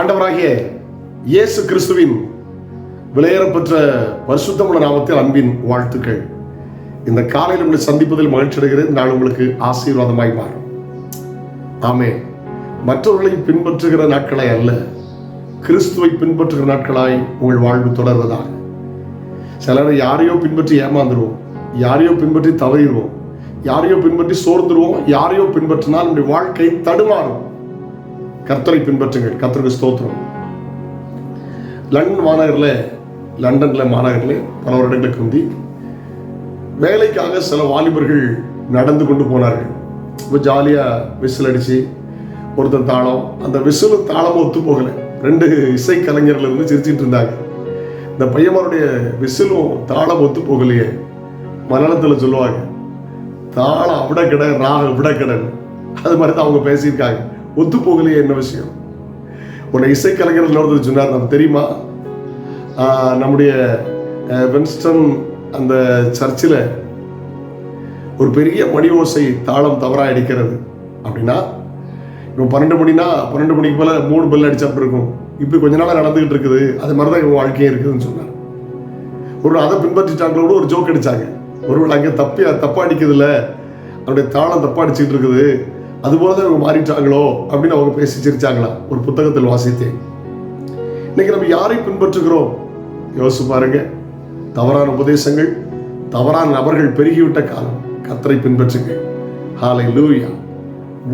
ஆண்டவராகிய இயேசு கிறிஸ்துவின் விலையேறப்பெற்ற பரிசுத்தமுள்ள நாமத்தில் அன்பின் வாழ்த்துக்கள். இந்த காலையில் உங்களை சந்திப்பதில் மகிழ்ச்சி அடைகிறேன். நான் உங்களுக்கு ஆசீர்வாதமாய் மாறும். ஆமே மற்றவர்களை பின்பற்றுகிற நாட்களை அல்ல கிறிஸ்துவை பின்பற்றுகிற நாட்களாய் உங்கள் வாழ்வு தொடர்வதாக. சிலரை யாரையோ பின்பற்றி ஏமாந்துருவோம் யாரையோ பின்பற்றி தவறிடுவோம் யாரையோ பின்பற்றி சோர்ந்துருவோம் யாரையோ பின்பற்றினால் நம்முடைய வாழ்க்கை தடுமாறும். கர்த்தரை பின்பற்றுங்கள். கர்த்தருக்கு ஸ்தோத்திரம். லண்டன் மாநகரில் லண்டனில் மாநகரில் பல வருடங்களுக்கு முந்தி வேலைக்காக சில வாலிபர்கள் நடந்து கொண்டு போனார்கள். ரொம்ப ஜாலியாக விசில் அடித்து ஒருத்தன் தாளம் அந்த விசிலும் தாளமும் ஒத்து போகலை. ரெண்டு இசை கலைஞர்கள் இருந்து சிரிச்சிட்டு இருந்தாங்க. இந்த பையன்மாருடைய விசிலும் தாளம் ஒத்து போகலையே. மலையாளத்தில் சொல்லுவாங்க தாளம் விட கிட ராக விட கிடன்னு அது மாதிரி தான் அவங்க பேசியிருக்காங்க. ஒத்து போகலையே என்ன விஷயம்? உன்னை இசை கலைஞர்கள் சொன்னார் நம்ம தெரியுமா? நம்முடைய வின்ஸ்டன் அந்த சர்ச்சில் ஒரு பெரிய மணி ஓசை தாளம் தவறாக அடிக்கிறது. அப்படின்னா இப்போ பன்னெண்டு மணினா பன்னெண்டு மணிக்கு போல மூணு பெல் அடிச்சா இருக்கும்? இப்படி கொஞ்ச நாளாக நடந்துகிட்டு இருக்குது. அது மாதிரி தான் இவங்க வாழ்க்கையே இருக்குதுன்னு சொன்னார். ஒரு அதை பின்பற்றிட்டாங்களோட ஒரு ஜோக் அடிச்சாங்க. ஒருவேளை அங்கே தப்பி தப்பா அடிக்குதுல்ல அவருடைய தாளம் தப்பா அடிச்சிட்டு இருக்குது. அதுபோல தான் இவங்க மாறிட்டாங்களோ அப்படின்னு அவங்க பேசி சிரிச்சாங்களா ஒரு புத்தகத்தில் வாசித்தேன் இன்னைக்கு நம்ம யாரை பின்பற்றுகிறோம்? யோசிச்சு பாருங்க. தவறான உபதேசங்கள் தவறான நபர்கள் பெருகிவிட்ட காலம் கத்தரை பின்பற்றுங்க ஹாலை லூயா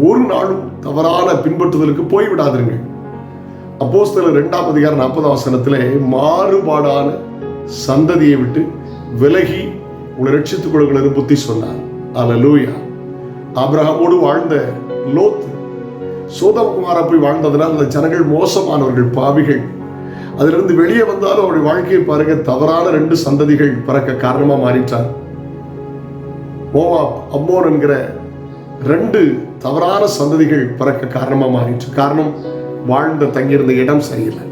ஒரு நாளும் தவறான பின்பற்றுதலுக்கு போய்விடாதிருங்க சில ரெண்டாம் அதிகாரம் நாற்பதாம் வசனத்தில் மாறுபாடான சந்ததியை விட்டு விலகி உங்களை ரட்சித்துக் கொள்ளுங்கள் புத்தி சொன்னார். அல்லேலூயா ஆபிரகமோடு வாழ்ந்த லோத் சோதமகுமாரா போய் வாழ்ந்ததனால் அந்த ஜனங்கள் மோசமானவர்கள் பாவிகள். அதிலிருந்து வெளியே வந்தாலும் அவருடைய வாழ்க்கையை பாருங்க தவறான ரெண்டு சந்ததிகள் பிறக்க காரணமா மாறிட்டார். மோவாப் அம்மோன் என்கிற ரெண்டு தவறான சந்ததிகள் பிறக்க காரணமா மாறிட்டு காரணம் வாழ்ந்த தங்கியிருந்த இடம் சரியில்லை.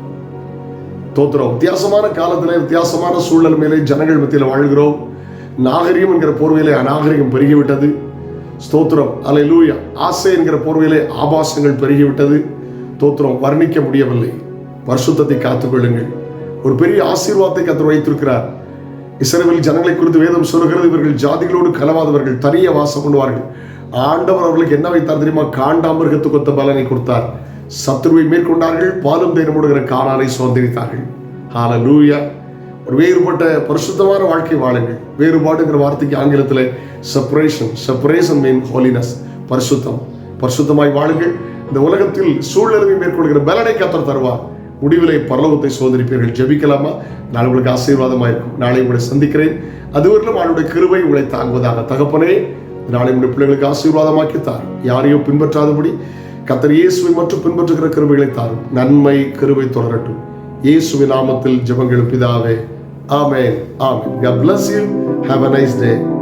தோத்துறோம். வித்தியாசமான காலத்துல வித்தியாசமான சூழல் மேலே ஜனங்கள் மத்தியில் வாழ்கிறோம். நாகரிகம் என்கிற போர்வையிலே அநாகரிகம் பெருகிவிட்டது. ஸ்தோத்திரம். அலைலூயா ஆசை என்கிற போர்வையிலே ஆபாசங்கள் பெருகிவிட்டது. தோத்திரம் வர்ணிக்க முடியவில்லை. வருஷத்தை காத்துக்கொள்ளுங்கள். ஒரு பெரிய ஆசீர்வாதத்தை கத்தர் வைத்திருக்கிறார். இஸ்ரவேல் ஜனங்களை குறித்து வேதம் சொல்கிறது இவர்கள் ஜாதிகளோடு கலவாதவர்கள் தனிய வாசம் பண்ணுவார்கள். ஆண்டவர் அவர்களுக்கு என்ன வைத்தார் தெரியுமா? காண்டாமிருகத்துக்கு ஒத்த பலனை கொடுத்தார். சத்ருவை மேற்கொண்டார்கள் பாலும் தேனமுடுகிற காணாலை சுதந்திரித்தார்கள். லூயா ஒரு வேறுபட்ட பரிசுத்தமான வாழ்க்கை வாழுங்கள். வேறுபாடுங்கிற வார்த்தைக்கு ஆங்கிலத்தில் செப்பரேஷன் செப்பரேஷன் மீன் ஹோலினஸ் பரிசுத்தம். பரிசுத்தமாய் வாழுங்கள். இந்த உலகத்தில் சூழ்நிலையை மேற்கொள்கிற பலனை கத்தர் தருவார். முடிவிலை பரலோகத்தை சோதரிப்பீர்கள். ஜெபிக்கலாமா? நான் உங்களுக்கு ஆசீர்வாதமாக இருக்கும். நாளை உங்களை சந்திக்கிறேன். அதுவரையிலும் அவனுடைய கிருவை உங்களை தாங்குவதாக. தகப்பனே நாளை உடைய பிள்ளைகளுக்கு ஆசீர்வாதமாக்கி தாரும். யாரையோ பின்பற்றாதபடி கத்தர் இயேசுவை மட்டும் பின்பற்றுகிற கிருபைகளை தாரும். நன்மை கிருவை தொடரட்டும். இயேசுவின் நாமத்தில் ஜபங்கள் பிதாவே. Amen. Amen. God bless you. Have a nice day.